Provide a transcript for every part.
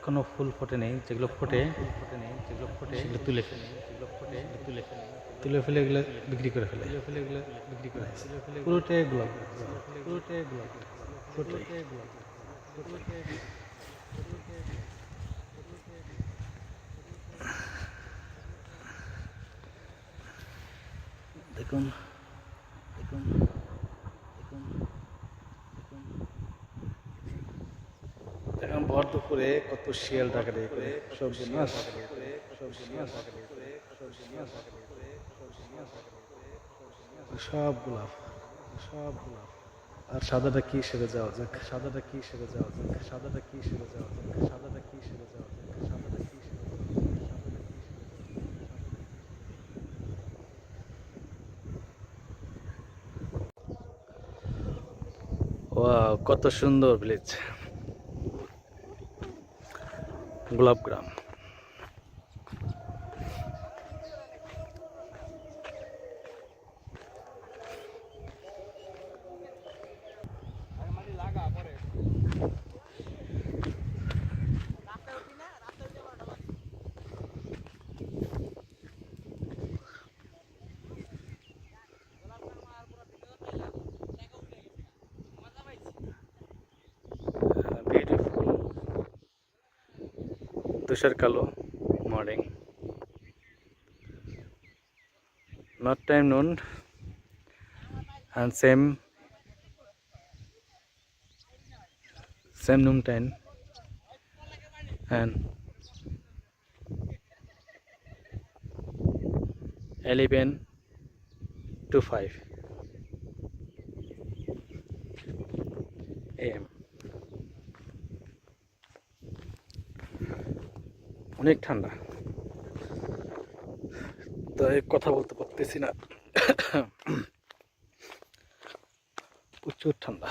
এখনও ফুল ফোটে নেই, যেগুলো ফোটে ফোটে নেই যেগুলো ফোটে সেগুলো তুলে ফেলে। যেগুলো ফোটে তুলে ফেলে তুলে ফেলে এগুলো বিক্রি করে ফেলে। ফেলে এগুলো বিক্রি করে ফেলে গোলাপ। পুরোটাই গোলাপ। পুরোটাই দেখুন দেখুন দেখুন দুপুরে কত শিয়াল ডাকাডাকি করে সবজি মাছ সব গোলাপ সব গোলাপ। আর সাদাটা কি সেরে যাওয়া যাক? সাদাটা কি সেরে যাওয়া যাক? সাদাটা কি সেরে যাওয়া যাক? সাদাটা কি সেরে যাওয়া যাক? সাদাটা কি সেরে যাওয়া সাদাটা কি সেরে কত সুন্দর ভিলেজ গোলাপ গ্রাম বিউটিফুল তুষার কালো morning not time noon and same same noon time and 11 to 5 am অনেক ঠান্ডা। তাই কথা বলতে পারতেছি না। প্রচুর ঠান্ডা।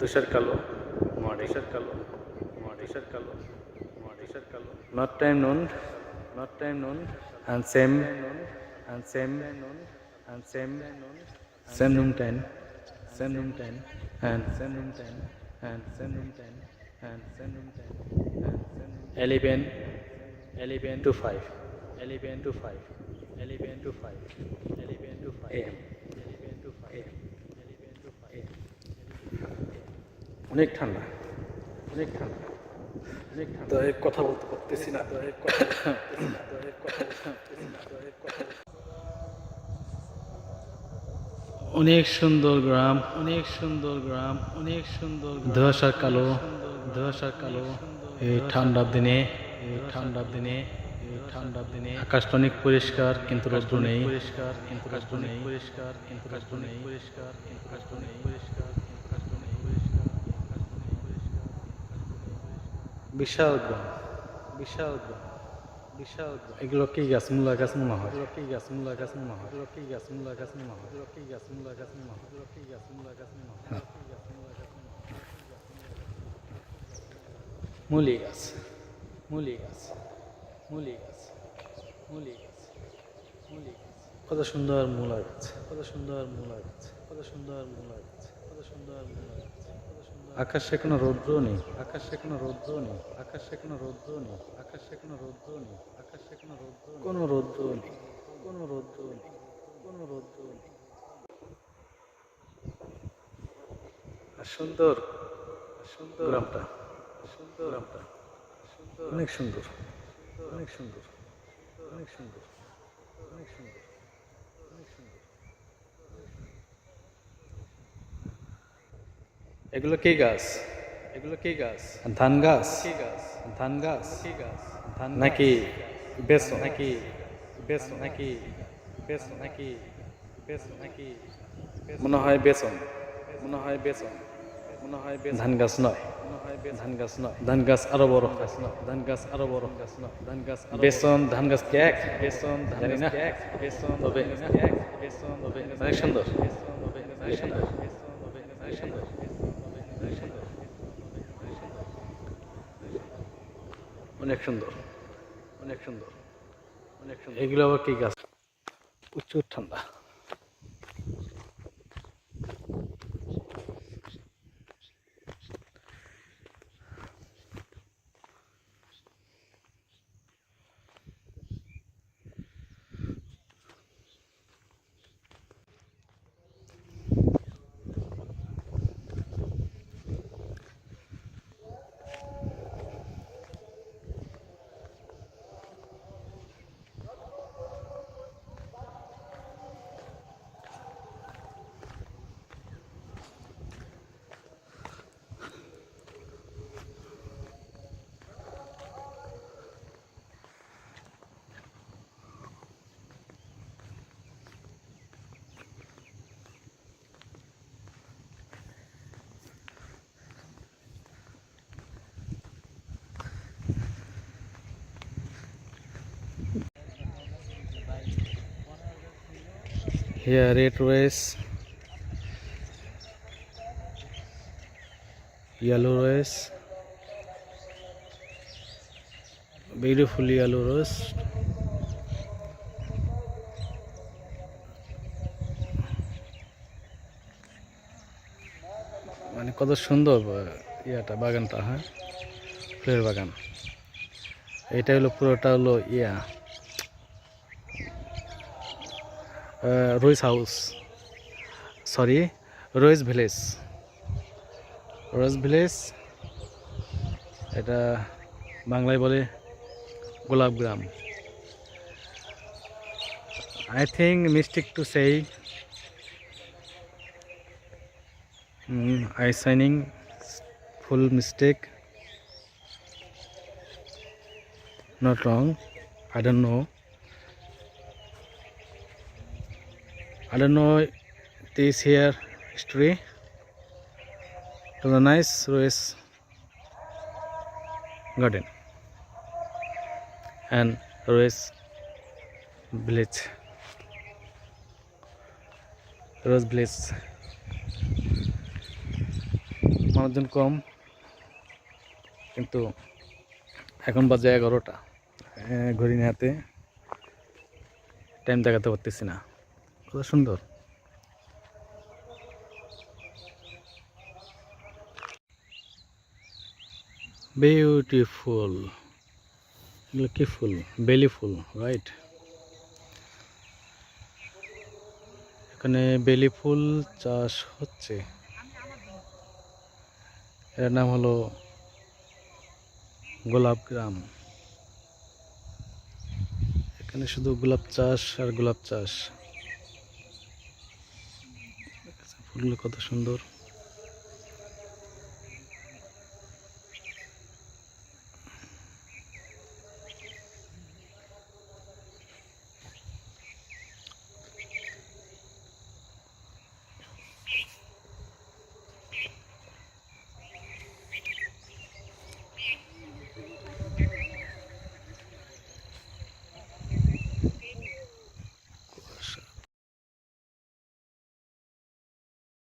তুষার কালো মডেশার কালো মডেশার কালো মডেশার কালো। Not time noon not time noon and same and same and same same noon time same noon time and same noon time and same noon time and same noon same eleven eleven two five eleven two five eleven two five eleven two five eleven two five অনেক ঠান্ডা অনেক ঠান্ডা অনেক ঠান্ডা। তো কথা বলতে পারতেছি না অনেক সুন্দর গ্রাম অনেক সুন্দর গ্রাম অনেক সুন্দর ধোয়াশার কালো ধোয়াশার কালো এই ঠান্ডার দিনে এই ঠান্ডার দিনে ঠান্ডার দিনে। আকাশটা অনেক পরিষ্কার কিন্তু রৌদ্র নেই। পরিষ্কার কিন্তু রৌদ্র নেই। পরিষ্কার কিন্তু রৌদ্র নেই। পরিষ্কার কিন্তু রৌদ্র নেই। পরিষ্কার কিন্তু রৌদ্র নেই পরিষ্কার বিশাল গ্রাম বিশাল গ্রাম বিশাল গ্রাম। এগুলো কি গাছ? মূলা গাছ মনে হয়। এগুলো কি গাছ? মূলা গাছ মনে হয়। এগুলো কি গাছ? মূলা গাছ মনে হয়। এগুলো কি গাছ? মূলা গাছ মনে হয়। এগুলো কি গাছ? মূলা গাছ মনে হয়। এগুলো কি গাছ মূলা গাছ মনে হয়। মুলি গাছ। মুলি গাছ। মুলি গাছ। মুলি গাছ। মুলি গাছ। কত সুন্দর মূলা গাছ। কত সুন্দর মূলা গাছ। কত সুন্দর মূলা গাছ। আকাশে কোনো রৌদ্র নেই আকাশে কোনো রৌদ্র নেই আকাশে কোনো রৌদ্র নেই আকাশে কোনো রৌদ্র নেই আকাশে কোনো রৌদ্র কোনো রৌদ্র নেই কোনো রৌদ্র নেই কোনো রৌদ্র নেই। সুন্দর সুন্দর গ্রামটা। সুন্দর গ্রামটা। সুন্দর। অনেক সুন্দর অনেক সুন্দর অনেক সুন্দর অনেক সুন্দর অনেক সুন্দর। এগুলো কি গাছ? এগুলো কি গাছ? ধান গাছ? কি গাছ? ধান গাছ? কি গাছ? ধান নাকি বেসন? নাকি বেসন? নাকি বেসন? নাকি নাকি মনে হয় বেসন। মনে হয় বেসন। মনে হয় ধান গাছ নয়। ধান গাছ নয়। ধান গাছ আরও বড় গাছ নয়। ধান গাছ আরও বড় গাছ নয়। ধান গাছ বেসন ধান গাছ কি এক? বেসন ধান কি এক? বেসন তবে এক? বেসন তবে অনেক সুন্দর। অনেক সুন্দর। অনেক সুন্দর। অনেক সুন্দর। অনেক সুন্দর। অনেক সুন্দর। এগুলো আবার কি গাছ প্রচুর ঠান্ডা। Here it was yellow rose, beautiful yellow rose. মানে কত সুন্দর ইয়াটা বাগানটা হ্যাঁ ফুলের বাগান এটা হলো পুরোটা হলো yeah roses house. Sorry, roses village. Roses village, এটা বাংলায় বলে গোলাপ গ্রাম। আই থিঙ্ক মিস্টেক টু সেই I signing full mistake not wrong, i don't know. I don't know this here history. It was a nice rose garden and rose village. Rose village. মানুষজন কম কিন্তু এখন বাজে এগারোটা ঘড়ি নিয়ে হাতে টাইম দেখাতে পারতেছি না কত সুন্দর। বিউটিফুল এগুলো কি ফুল? বেলি ফুল রাইট এখানে বেলি ফুল চাষ হচ্ছে। এর নাম হলো গোলাপ গ্রাম। এখানে শুধু গোলাপ চাষ আর গোলাপ চাষ। ফুলগুলো কত সুন্দর।